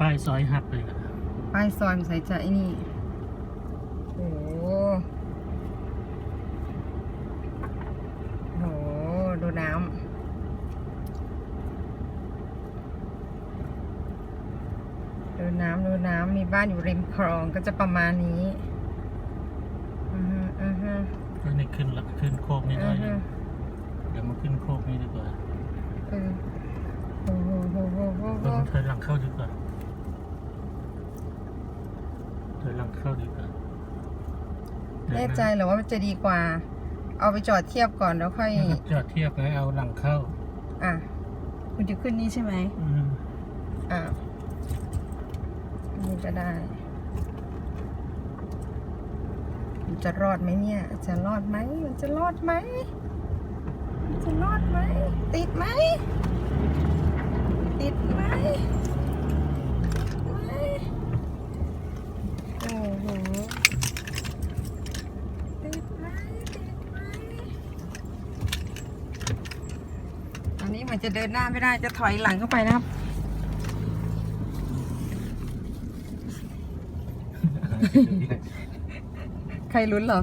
ป้ายซอยหักเลยอะป้ายซอยมันใส่ใจนี่ โอ้โหโอ้โห ดูน้ำ ดูน้ำ ดูน้ำ มีบ้านอยู่ริมคลองก็จะประมาณนี้ อือฮึอือฮึก็นี่ขึ้นละขึ้นโคกนี่อืได้อฮึเดี๋ยวมาขึ้นโคกนี่ดีกว่า เออโอ้โหโอ้โหโอ้โห เออเธอหลังเข้าดีกว่า เธอหลังเข้าดีกว่าเดี๋ยวแน่นะใจเหรอว่ามันจะดีกว่า เอาไปจอดเทียบก่อนแล้วค่อยจอดเทียบแล้วเอาหลังเข้า อะคุณจะขึ้นนี่ใช่ไหมอืมอะนี่ก็ได้มันจะรอดไหมเนี่ย จะรอดไหมมันจะรอดไหมมันจะรอดไหมติดไหมติดไหมไหม นี้เหมือนจะเดินหน้าไม่ได้จะถอยหลังเข้าไปนะครับ ใครลุ้นเหรอ